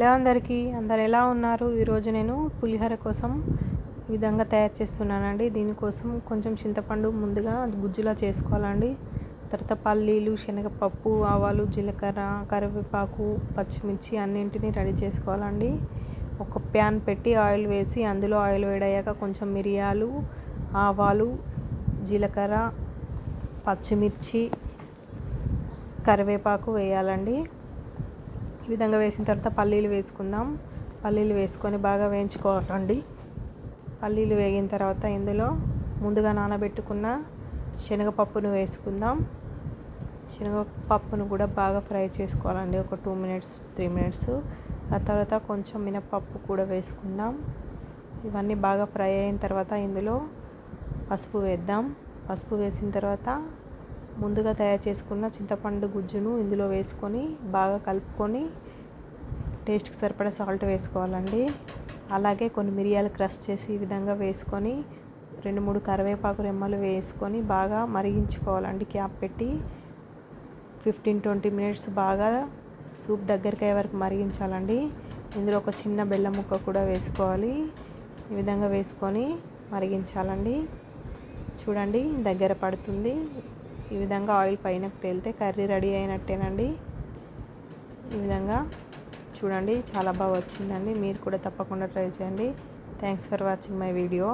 Hello అందరికీ అందరు ఎలా ఉన్నారు? ఈరోజు నేను పులిహోర కోసం ఈ విధంగా తయారు చేస్తున్నానండి. దీనికోసం కొంచెం చింతపండు ముందుగా గుజ్జులా చేసుకోవాలండి. తర్వాత పల్లీలు శనగపప్పు ఆవాలు జీలకర్ర కరివేపాకు పచ్చిమిర్చి అన్నింటినీ రెడీ చేసుకోవాలండి. ఒక ప్యాన్ పెట్టి ఆయిల్ వేసి అందులో ఆయిల్ వేడయ్యాక కొంచెం మిరియాలు ఆవాలు జీలకర్ర పచ్చిమిర్చి కరివేపాకు వేయాలండి. ఈ విధంగా వేసిన తర్వాత పల్లీలు వేసుకుందాం. పల్లీలు వేసుకొని బాగా వేయించుకోవాలండి పల్లీలు వేగిన తర్వాత ఇందులో ముందుగా నానబెట్టుకున్న శనగపప్పును వేసుకుందాం. శనగపప్పును కూడా బాగా ఫ్రై చేసుకోవాలండి. ఒక టూ మినిట్స్ త్రీ మినిట్స్. ఆ తర్వాత కొంచెం మినపప్పు కూడా వేసుకుందాం. ఇవన్నీ బాగా ఫ్రై అయిన తర్వాత ఇందులో పసుపు వేద్దాం. పసుపు వేసిన తర్వాత ముందుగా తయారు చేసుకున్న చింతపండు గుజ్జును ఇందులో వేసుకొని బాగా కలుపుకొని టేస్ట్కి సరిపడా సాల్ట్ వేసుకోవాలండి. అలాగే కొన్ని మిరియాలు క్రష్ చేసి ఈ విధంగా వేసుకొని రెండు మూడు కరివేపాకు రెమ్మలు వేసుకొని బాగా మరిగించుకోవాలండి క్యాప్ పెట్టి. ఫిఫ్టీన్ ట్వంటీ మినిట్స్ బాగా సూప్ దగ్గరికి అయ్యే వరకు మరిగించాలండి. ఇందులో ఒక చిన్న బెల్లం ముక్క కూడా వేసుకోవాలి. ఈ విధంగా వేసుకొని మరిగించాలండి. చూడండి దగ్గర పడుతుంది. ఈ విధంగా ఆయిల్ పైనకు తేలితే కర్రీ రెడీ అయినట్టేనండి. ఈ విధంగా చూడండి చాలా బాగా వచ్చిందండి. మీరు కూడా తప్పకుండా ట్రై చేయండి. Thanks for watching my video